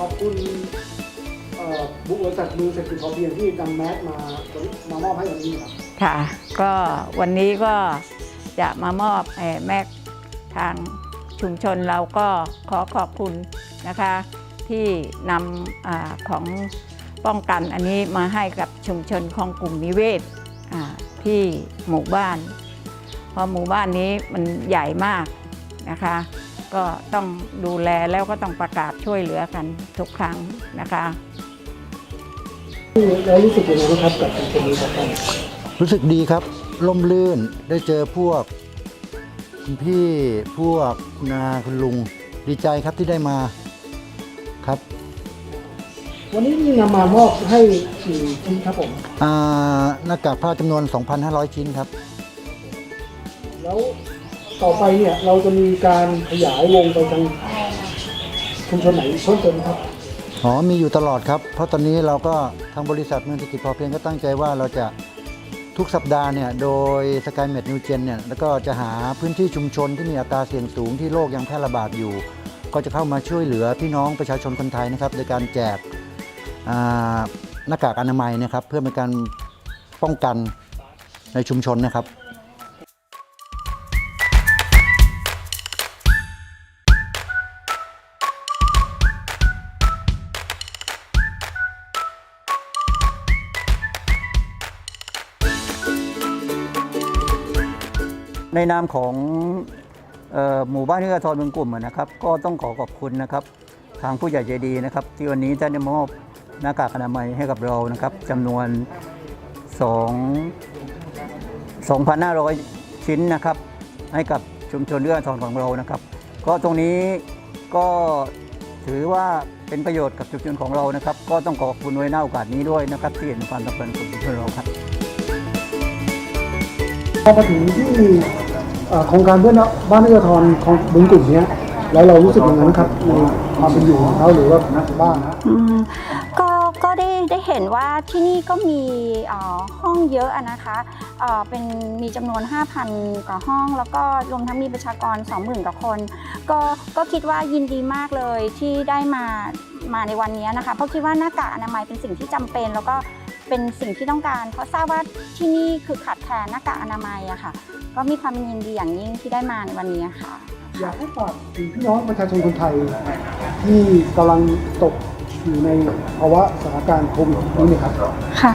ขอบคุณบุบริษัทมือเศรษฐกิจพอเพียงที่นำแมสมามามอบให้วันนี้ครับค่ะ ก็วันนี้ก็จะมามอบเอ่แม็กทางชุมชนเราก็ขอขอบคุณนะคะ ที่นำอของป้องกันอันนี้มาให้กับชุมชนของกลุ่มนิเวศที่หมู่บ้าน เพราะหมู่บ้านนี้มันใหญ่มากนะคะ ก็ต้องดูแลแล้วก็ต้องประกาศช่วยเหลือกันทุกครั้งนะคะแล้วรู้สึกยังไงบ้างครับกับชุมชนนี้ครับท่านรู้สึกดีครับล่มลื่นได้เจอพวกคุณพี่พวกคุณอาคุณลุงดีใจครับที่ได้มาครับ วันนี้มีนำมามอบให้กี่ชิ้นครับผมอ่าหน้ากากผ้าจำนวน 2,500 ชิ้นครับ แล้ว ต่อไปเนี่ยเราจะมีการขยายวงไปทางชุมชนไหนเพิ่มเติมครับ อ๋อมีอยู่ตลอดครับ เพราะตอนนี้เราก็ทางบริษัทเมืองเศรษฐกิจพอเพียงก็ตั้งใจว่าเราจะทุกสัปดาห์เนี่ยโดย SkyMed New Gen เนี่ยแล้วก็จะหาพื้นที่ชุมชนที่มีอัตราเสี่ยงสูงที่โรคยังแพร่ระบาดอยู่ ก็จะเข้ามาช่วยเหลือพี่น้องประชาชนคนไทยนะครับโดยการแจกอ่าหน้ากากอนามัยนะครับเพื่อเป็นการป้องกันในชุมชนนะครับ ในนามของออหมู่บ้านเอื้ออาทรเมืองกลุ่มอะนะครับ ก็ต้องขอขอบคุณนะครับ ทางผู้ใหญ่ใจดีนะครับ ที่วันนี้ท่านได้มอบหน้ากากอนามัยให้กับเรานะครับจำนวน2 2,500 ชิ้นนะครับ ให้กับชุมชนเอื้ออาทรของเรานะครับ ก็ตรงนี้ก็ถือว่าเป็นประโยชน์กับชุมชนของเรานะครับ ก็ต้องขอบคุณไว้หน้าโอกาสนี้ด้วยนะครับ ที่เห็นความสำคัญของชุมชนเราครับพอมาถึงที่ โครงการเพื่อนบ้านเอื้อทรของบึงกลุ่มเนี้ยแล้วเรารู้สึกยังไงบ้างครับในความเป็นอยู่ของเขาหรือว่าบ้านนะก็ก็ได้ได้เห็นว่าที่นี่ก็มีอ่อห้องเยอะอะนะคะเอ่อเป็นมีจำนวน 5,000 กว่าห้อง แล้วก็รวมทั้งมีประชากร 20,000 กว่าคน ก็ก็คิดว่ายินดีมากเลยที่ได้มามาในวันนี้นะคะ เพราะคิดว่าหน้ากากอนามัยเป็นสิ่งที่จำเป็นแล้วก็ เป็นสิ่งที่ต้องการ เพราะทราบว่าที่นี่คือขาดแคลนหน้ากากอนามัยอะค่ะ ก็มีความยินดีอย่างยิ่งที่ได้มาในวันนี้ค่ะ อยากให้ฝากถึงพี่น้องประชาชนคนไทย ที่กำลังตก อยู่ในภาวะสถานการณ์โควิดนี้นะครับค่ะ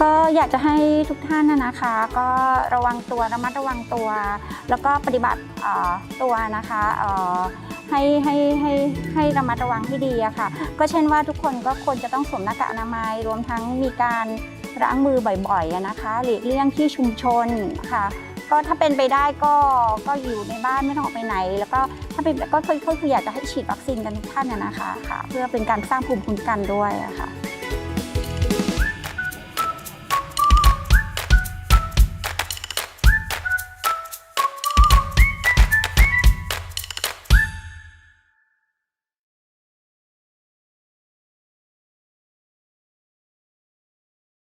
ก็อยากจะให้ทุกท่านนะนะคะ ก็ระวังตัวระมัดระวังตัว แล้วก็ปฏิบัติตัวนะคะให้ให้ให้ให้ระมัดระวังให้ดีอะค่ะ ก็เช่นว่าทุกคนก็ควรจะต้องสวมหน้ากากอนามัย รวมทั้งมีการล้างมือบ่อยๆนะคะ หลีกเลี่ยงที่ชุมชนค่ะ ก็ถ้าเป็นไปได้ก็ก็อยู่ในบ้านไม่ต้องออกไปไหน แล้วก็ถ้าเป็นก็คือก็คืออยากจะให้ฉีดวัคซีนกันทุกท่านนะคะค่ะ เพื่อเป็นการสร้างภูมิคุ้มกันด้วยะค่ะ